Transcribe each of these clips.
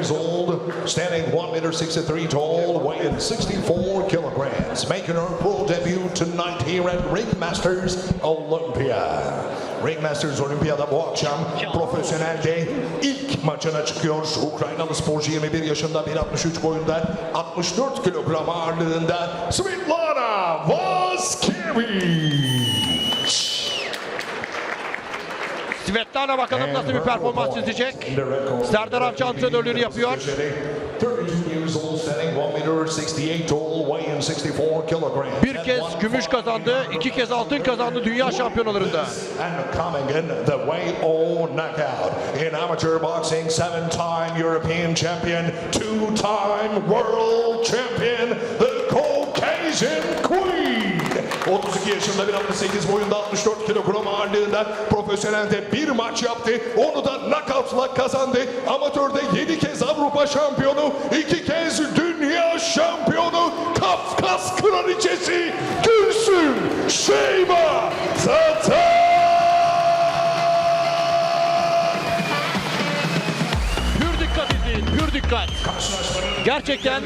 years old, standing 1 meter 63 tall, weighing 64 kilograms, making her pro debut tonight here at Ringmasters Olympia. Ringmasters Olympia'da bu akşam profesyonelde ilk maçına çıkıyor. Ukraynalı sporcu 21 yaşında 1.63 boyunda 64 kilogram ağırlığında Svetlana Vaskevich. Svetlana bakalım nasıl bir performans çizecek. Serdar Avcı antrenörlüğünü yapıyor. 32 years old, standing 1 meter 68 tall, weighing 64 kilograms. Bir kez gümüş kazandı, iki kez altın kazandı dünya şampiyonalarında. İn amateur boxing, seven-time European champion, two-time world champion, the Caucasian Queen. 32 yaşında 1.68 boyunda 64 kilogram ağırlığında profesyonelde bir maç yaptı. Onu da knockoutla kazandı. Amatörde 7 kez Avrupa şampiyonu, 2 kez Gerçekten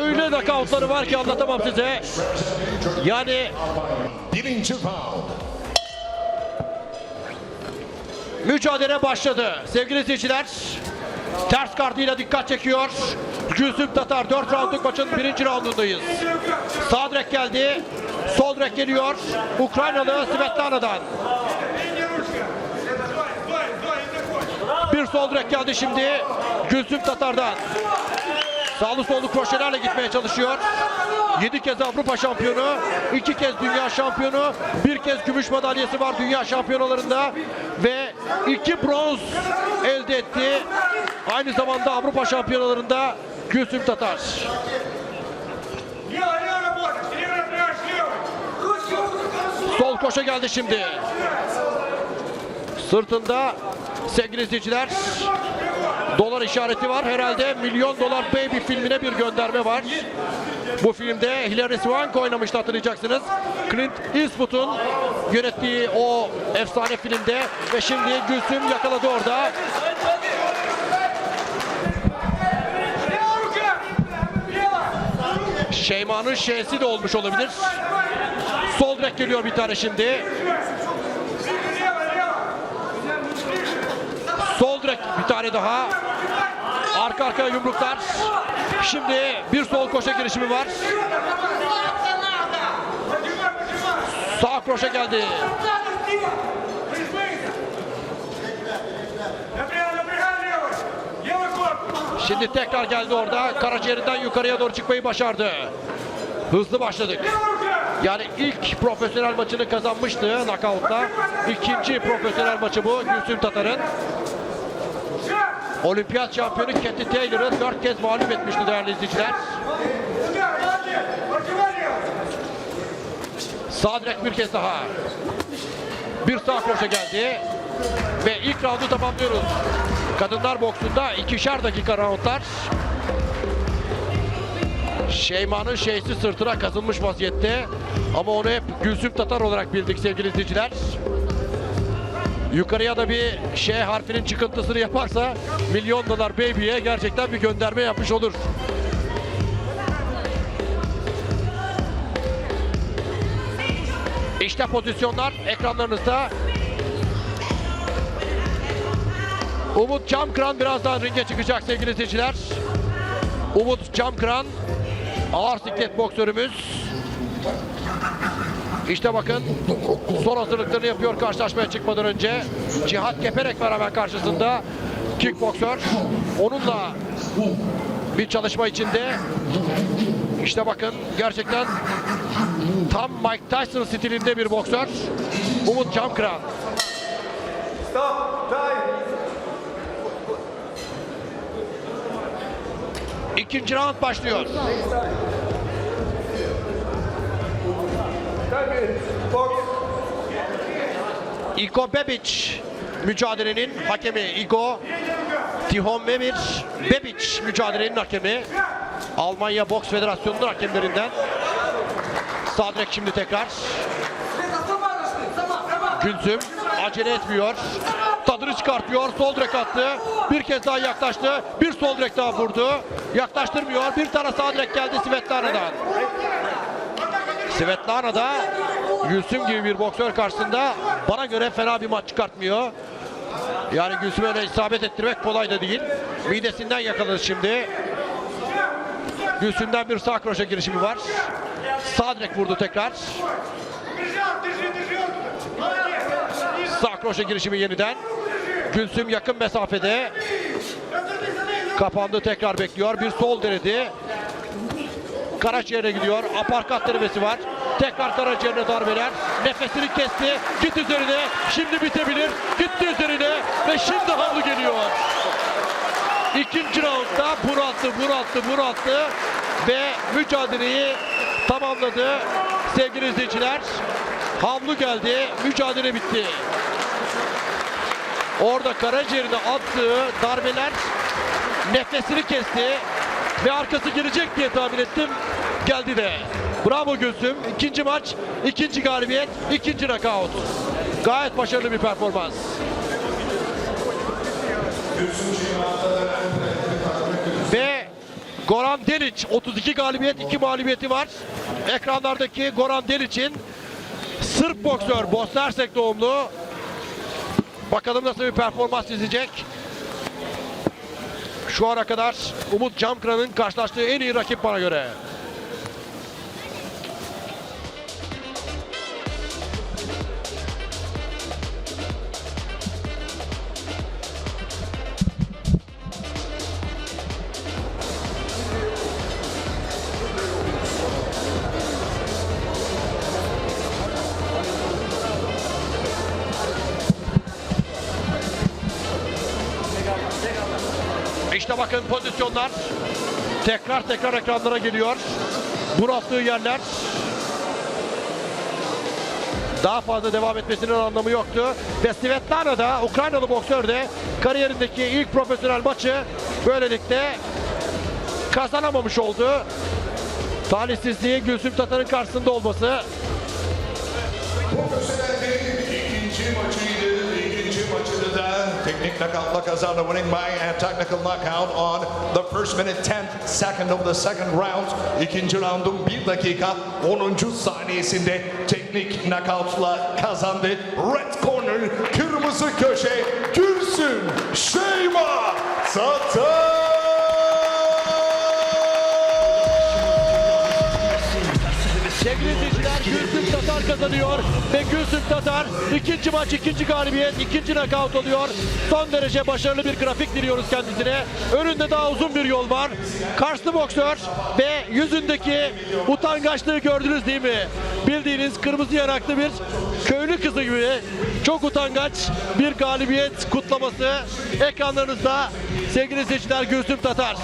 öyle nakavtları var ki anlatamam size. Yani mücadele başladı. Sevgili izleyiciler, ters kardıyla dikkat çekiyor. Gülsüm Tatar 4 roundluk maçın birinci roundundayız. Sağ direk geldi, sol direk geliyor. Ukraynalı Svetlana'dan. Bir sol direk geldi şimdi Gülsüm Tatar'dan. Sağlı sollu kroşelerle gitmeye çalışıyor. 7 kez Avrupa şampiyonu, 2 kez dünya şampiyonu, 1 kez gümüş madalyası var dünya şampiyonalarında ve 2 bronz elde etti. Aynı zamanda Avrupa şampiyonalarında Gülsüm Tatar. Sol koşa geldi şimdi. Sırtında sevgili izleyiciler dolar işareti var. Herhalde Milyon Dolar Baby filmine bir gönderme var. Bu filmde Hilary Swank oynamıştı hatırlayacaksınız. Clint Eastwood'un yönettiği o efsane filmde ve şimdi Gülsüm yakaladı orada. Şeyma'nın şeysi de olmuş olabilir. Sol direkt geliyor bir tane şimdi. Bir tane daha. Arka arkaya yumruklar. Şimdi bir sol koşa girişimi var. Sağ kroşe geldi. Şimdi tekrar geldi orada. Karaciğerinden yukarıya doğru çıkmayı başardı. Hızlı başladık. Yani ilk profesyonel maçını kazanmıştı Knockout'ta. İkinci profesyonel maçı bu Gülsüm Tatar'ın. Olimpiyat şampiyonu Katy Taylor'ı dört kez mağlup etmişti değerli izleyiciler. Sağ bir kez daha. Bir sağ kroşe geldi. Ve ilk roundu tamamlıyoruz. Kadınlar boksunda ikişer dakika roundlar. Şeyma'nın şeysi sırtına kazınmış vaziyette. Ama onu hep Gülsüm Tatar olarak bildik sevgili izleyiciler. Yukarıya da bir şey harfinin çıkıntısını yaparsa milyon dolar baby'ye gerçekten bir gönderme yapmış olur. İşte pozisyonlar ekranlarınızda. Umut Camkıran birazdan ringe çıkacak sevgili izleyiciler. Umut Camkıran ağır siklet boksörümüz. İşte bakın son hazırlıklarını yapıyor karşılaşmaya çıkmadan önce. Cihat Geperek var hemen karşısında. Kickboksör. Onunla bir çalışma içinde. İşte bakın gerçekten tam Mike Tyson stilinde bir boksör. Umut Camkıran. Stop, time. İkinci round başlıyor. Iko Bebic mücadelenin hakemi Iko Tihon Memir Bebic mücadelenin hakemi Almanya Boks Federasyonu'nun hakemlerinden Sağ direk şimdi tekrar Gülsüm acele etmiyor tadını çıkartıyor. Sol direk attı. Bir kez daha yaklaştı. Bir sol direk daha vurdu. Yaklaştırmıyor. Bir tane sağ direk geldi Svetlana'dan. Svetlana da Gülsüm gibi bir boksör karşısında bana göre fena bir maç çıkartmıyor. Yani Gülsüm'e öyle isabet ettirmek kolay da değil. Midesinden yakaladı şimdi. Gülsüm'den bir sağ kroşe girişimi var. Sağ direkt vurdu tekrar. Sağ kroşe girişimi yeniden. Gülsüm yakın mesafede. Kapandı tekrar bekliyor. Bir sol denedi. Karaciğer'e gidiyor. Aparkat denemesi var. Tekrar Karaciğer'e darbeler. Nefesini kesti. Git üzerine. Şimdi bitebilir. Gitti üzerine. Ve şimdi havlu geliyor. İkinci roundda bunalttı, bunalttı, bunalttı. Ve mücadeleyi tamamladı. Sevgili izleyiciler. Havlu geldi. Mücadele bitti. Orada karaciğerine attığı darbeler nefesini kesti ve arkası gelecek diye tahmin ettim. Geldi de. Bravo Gülsüm. İkinci maç, ikinci galibiyet, ikinci knockout. Gayet başarılı bir performans. Ve Goran Delic 32 galibiyet 2 mağlubiyeti var. Ekranlardaki Goran Delic'in Sırp boksör Bosna Hersek doğumlu Bakalım nasıl bir performans izleyecek. Şu ana kadar Umut Camkıran'ın karşılaştığı en iyi rakip bana göre. İşte bakın pozisyonlar tekrar tekrar ekranlara geliyor. Bunalttığı yerler. Daha fazla devam etmesinin anlamı yoktu. Ve Svetlana da Ukraynalı boksör de kariyerindeki ilk profesyonel maçı böylelikle kazanamamış oldu. Talihsizliği Gülsüm Tatar'ın karşısında olması İkinci maçıydı. Technique knockout luck out of winning by a technical knockout on the first minute 10 second of the second round. İkinci roundun 1 dakika 10. saniyesinde teknik knockoutla kazandı. Red corner kırmızı köşe Gürsün Şeyma Satan. Sevgili izleyiciler Gürsün 0 kazanıyor ve Tatar ikinci maç ikinci galibiyet ikinci nakavt oluyor. Son derece başarılı bir grafik diliyoruz kendisine. Önünde daha uzun bir yol var. Karslı boksör ve yüzündeki utangaçlığı gördünüz değil mi? Bildiğiniz kırmızı yanaklı bir köylü kızı gibi çok utangaç bir galibiyet kutlaması ekranlarınızda sevgili seyirciler Gülsüm Tatar.